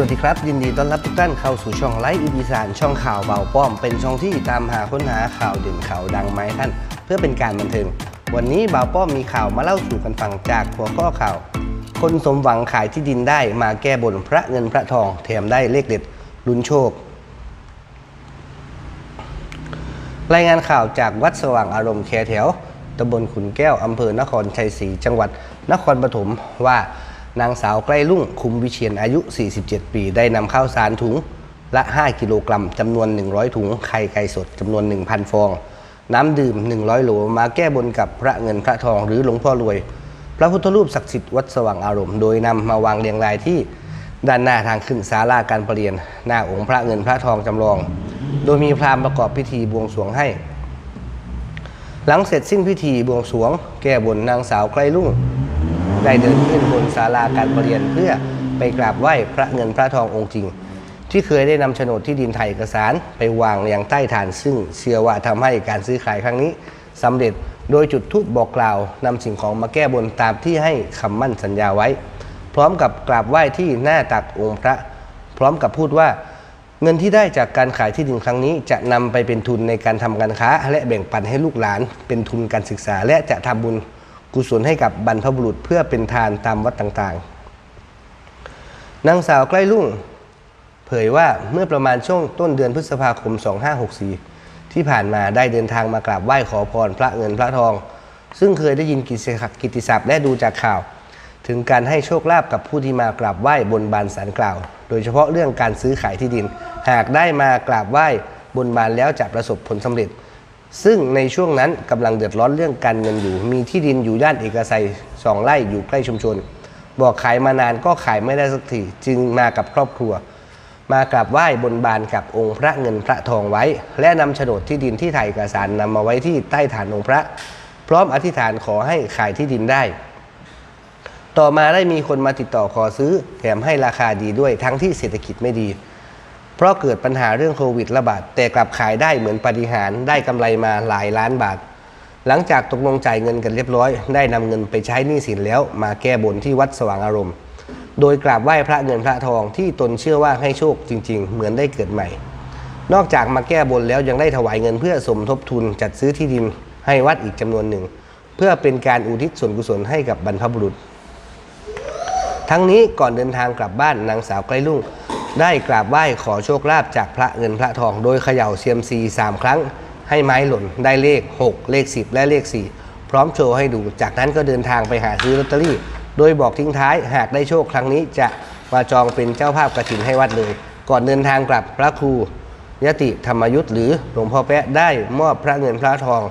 วัสดีครับ ยินดีต้อนรับทุกท่านเข้าสู่ช่องไลฟ์อีดีสานช่องข่าวเบาป้อม เป็นช่องที่ตามหาค้นหาข่าวเด่นข่าวดังมาให้ท่าน เพื่อเป็นการบันเทิงวันนี้เบาป้อมมีข่าวมาเล่าสู่กันฟังจากหัวข้อข่าว คนสมหวังขายที่ดินได้มาแก้บนพระเงินพระทองแถมได้เลขเด็ดลุ้นโชค รายงานข่าวจากวัดสว่างอารมณ์แคแถวตำบลขุนแก้วอำเภอนครชัยศรีจังหวัดนครปฐมว่า นางสาวใกล้รุ่งคุมวิเชียนอายุ 47 ปี ได้นำข้าวสารถุงละ 5 กิโลกรัมจำนวน 100 ถุง ไข่ไก่สดจำนวน 1,000 ฟอง น้ำดื่ม 100 โหลมาแก้บนกับพระเงินพระทองหรือหลวงพ่อรวย พระพุทธรูปศักดิ์สิทธิ์วัดสว่างอารมณ์ โดยนำมาวางเรียงรายที่ด้านหน้าทางขึ้นศาลาการประเรียน หน้าองค์พระเงินพระทองจำลอง โดยมีพราหมณ์ประกอบพิธีบวงสรวงให้ หลังเสร็จสิ้นพิธีบวงสรวง แก้บนนางสาวใกล้รุ่ง ได้เดินขึ้นบนศาลาการประเรียนเพื่อไปกราบไหว้พระเงินพระทององค์จริง ที่เคยได้นำโฉนดที่ดินไทยเอกสารไปวางอย่างใต้ฐานซึ่งเชื่อว่าทำให้การซื้อขายครั้งนี้สำเร็จโดยจุดธูปบอกกล่าวนำสิ่งของมาแก้บนตามที่ให้คำมั่นสัญญาไว้ พร้อมกับกราบไหว้ที่หน้าตักองค์พระ พร้อมกับพูดว่าเงินที่ได้จากการขายที่ดินครั้งนี้ จะนำไปเป็นทุนในการทำการค้า และแบ่งปันให้ลูกหลานเป็นทุนการศึกษา และจะทำบุญ กุศลให้กับบรรพบุรุษเพื่อเป็นทานตามวัดต่างๆ นางสาวใกล้รุ่ง เผยว่าเมื่อประมาณช่วงต้นเดือนพฤษภาคม 2564 ที่ผ่านมาได้เดินทางมากราบไหว้ขอพรพระเงินพระทอง ซึ่งเคยได้ยินกิติศัพท์กิตติศัพท์และดูจากข่าว ถึงการให้โชคลาภกับผู้ที่มากราบไหว้บนบานสารกล่าว โดยเฉพาะเรื่องการซื้อขายที่ดิน หากได้มากราบไหว้บนบานแล้วจะประสบผลสำเร็จ ซึ่งในช่วงนั้นกำลังเดือดร้อนเรื่องการเงินอยู่ มีที่ดินอยู่ย่านเอกชัยสองไร่อยู่ใกล้ชุมชน บอกขายมานานก็ขายไม่ได้สักทีจึงมากับครอบครัว มากราบไหว้บนบานกับองค์พระเงินพระทองไว้ และนำโฉนดที่ดินที่ถ่ายเอกสารนำมาไว้ที่ใต้ฐานองค์พระ พร้อมอธิษฐานขอให้ขายที่ดินได้ ต่อมาได้มีคนมาติดต่อขอซื้อ แถมให้ราคาดีด้วยทั้งที่เศรษฐกิจไม่ดี เพราะเกิดปัญหาเรื่องโควิดระบาดแต่กลับขายได้เหมือนปาฏิหารย์ได้กำไรมาหลายล้านบาท หลังจากตกลงจ่ายเงินกันเรียบร้อย ได้นำเงินไปใช้หนี้สินแล้ว มาแก้บนที่วัดสว่างอารมณ์ โดยกราบไหว้พระเงินพระทองที่ตนเชื่อว่าให้โชคจริง ๆ เหมือนได้เกิดใหม่ นอกจากมาแก้บนแล้วยังได้ถวายเงินเพื่อสมทบทุนจัดซื้อที่ดินให้วัดอีกจำนวนหนึ่ง เพื่อเป็นการอุทิศส่วนกุศลให้กับบรรพบุรุษ ทั้งนี้ก่อนเดินทางกลับบ้านนางสาวใกล้รุ่ง ได้กราบไหว้ขอโชคลาภจากพระเงินพระทอง โดยเขย่าเซียมซีสามครั้ง ให้ไม้หล่นได้เลข 6 เลข 10 และเลข 4 พร้อมโชว์ให้ดู จากนั้นก็เดินทางไปหาซื้อลอตเตอรี่ โดยบอกทิ้งท้ายหากได้โชคครั้งนี้จะมาจองเป็นเจ้าภาพกระถินให้วัดเลย ก่อนเดินทางกลับพระครูยติธรรมยุทธ์หรือหลวงพ่อแปะได้มอบพระเงินพระทอง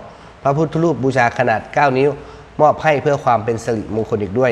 พระพุทธรูปบูชาขนาด 9 นิ้ว มอบให้เพื่อความเป็นสิริมงคลอีกด้วย